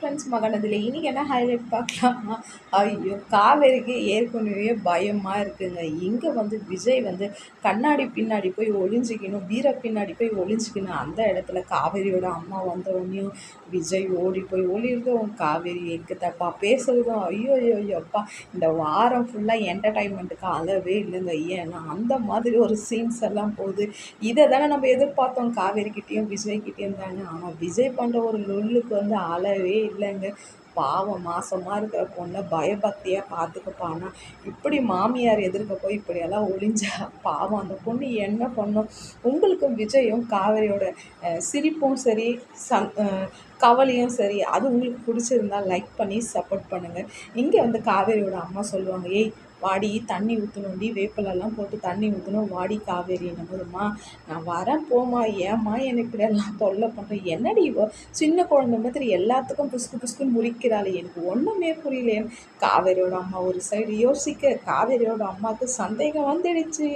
Friends மகனதில். இன்றைக்கி என்ன highlight பார்க்கலாமா? ஐயோ காவேரிக்கு ஏற்கனவே பயமாக இருக்குங்க. இங்கே வந்து விஜய் வந்து கண்ணாடி பின்னாடி போய் ஒளிஞ்சிக்கணும் வீர பின்னாடி போய் ஒளிஞ்சிக்கணும். அந்த இடத்துல காவேரியோட அம்மா வந்தவொடனையும் விஜய் ஓடி போய் ஒளிர்றதும் காவேரி எங்கே தப்பா பேசுகிறதும் ஐயோ ஐயோ ஐயோப்பா இந்த வாரம் ஃபுல்லாக என்டர்டைன்மெண்ட்டுக்கு அளவே இல்லைங்க. ஏன்னா அந்த மாதிரி ஒரு சீன்ஸ் எல்லாம் போகுது இதை தானே நம்ம எதிர்பார்த்தோம். காவேரிக்கிட்டேயும் விஜய்கிட்டேயும் தாங்க ஆனால் விஜய் பண்ணுற ஒரு லொல்லுக்கு வந்து அளவே இல்லைங்க. பாவம் மாசமாக இருக்கிற பொண்ணை பயபக்தியாக பார்த்துக்கப்பானா இப்படி மாமியார் எதிர்க்க போய் இப்படியெல்லாம் ஒளிஞ்சா பாவம். அந்த பொண்ணு என்ன பண்ணும்? உங்களுக்கும் விஜயும் காவேரியோட சிரிப்பும் சரி சந் கவலையும் சரி அது உங்களுக்கு பிடிச்சிருந்தா லைக் பண்ணி சப்போர்ட் பண்ணுங்கள் இங்கே வந்து காவேரியோட அம்மா சொல்லுவாங்க ஏய் வாடி தண்ணி ஊற்றணும்டி வேப்பிலெல்லாம் போட்டு தண்ணி ஊற்றணும் வாடி காவேரி. போதுமா நான் வரேன் போமா ஏம்மா எனக்கு இப்படியெல்லாம் தொல்லை பண்ணுறேன் என்னடி இவ? சின்ன குழந்தை மாதிரி எல்லாத்துக்கும் புஸ்கு புஸ்குன்னு முடி முறிக்கிறாள் எனக்கு ஒன்றுமே புரியலையே. காவேரியோட அம்மா ஒரு சைடு யோசிக்க காவேரியோட அம்மாவுக்கு சந்தேகம் வந்துடுச்சு.